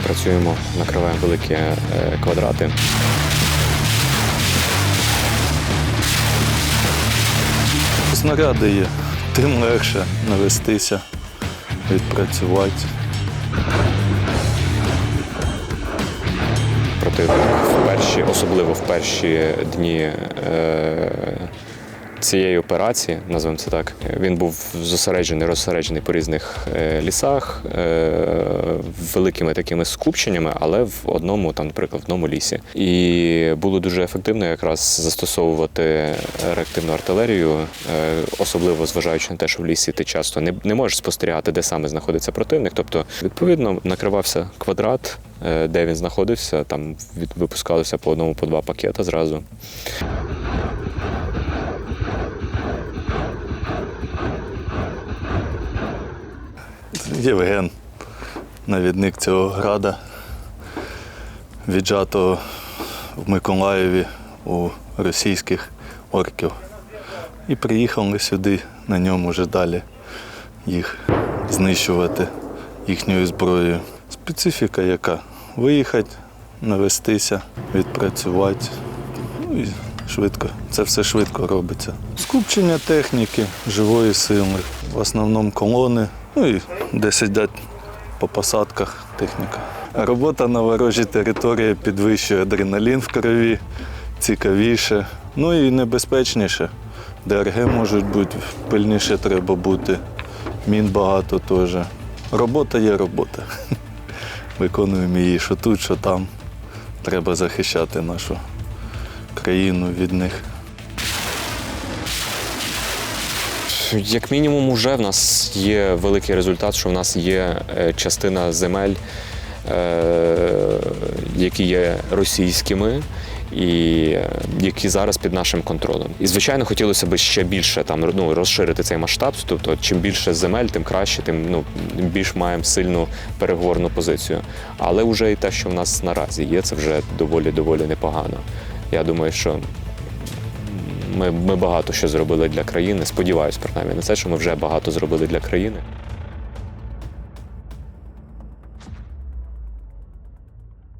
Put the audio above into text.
працюємо, накриваємо великі е, квадрати. Снаряди є, тим легше навестися, відпрацювати. Противник в перші, особливо в перші дні е, цієї операції, назвемо це так. Він був зосереджений, розсереджений по різних е, лісах, е, великими такими скупченнями, але в одному, там, наприклад, в одному лісі. І було дуже ефективно якраз застосовувати реактивну артилерію, е, особливо зважаючи на те, що в лісі ти часто не, не можеш спостерігати, де саме знаходиться противник. Тобто, відповідно, накривався квадрат, е, де він знаходився, там випускалося по одному, по два пакета зразу. Євген, навідник цього града, віджатого в Миколаєві у російських орків. І приїхали сюди на ньому вже далі їх знищувати їхньою зброєю. Специфіка яка? Виїхати, навестися, відпрацювати. Ну і швидко. Це все швидко робиться. Скупчення техніки, живої сили, в основному колони, ну і де сидять по посадках техніка. Робота на ворожій території підвищує адреналін в крові, цікавіше, ну і небезпечніше. ДРГ можуть бути, пильніше треба бути, мін багато теж. Робота є робота. Виконуємо її, що тут, що там. Треба захищати нашу країну від них. Як мінімум, уже в нас є великий результат, що в нас є е, частина земель, е, які є російськими. І е, які зараз під нашим контролем. І звичайно, хотілося б ще більше там ну, розширити цей масштаб. Тобто, чим більше земель, тим краще, тим ну більш маємо сильну переговорну позицію. Але вже і те, що в нас наразі є, це вже доволі доволі непогано. Я думаю, що ми, ми багато що зробили для країни. Сподіваюсь, принаймні на це, що ми вже багато зробили для країни.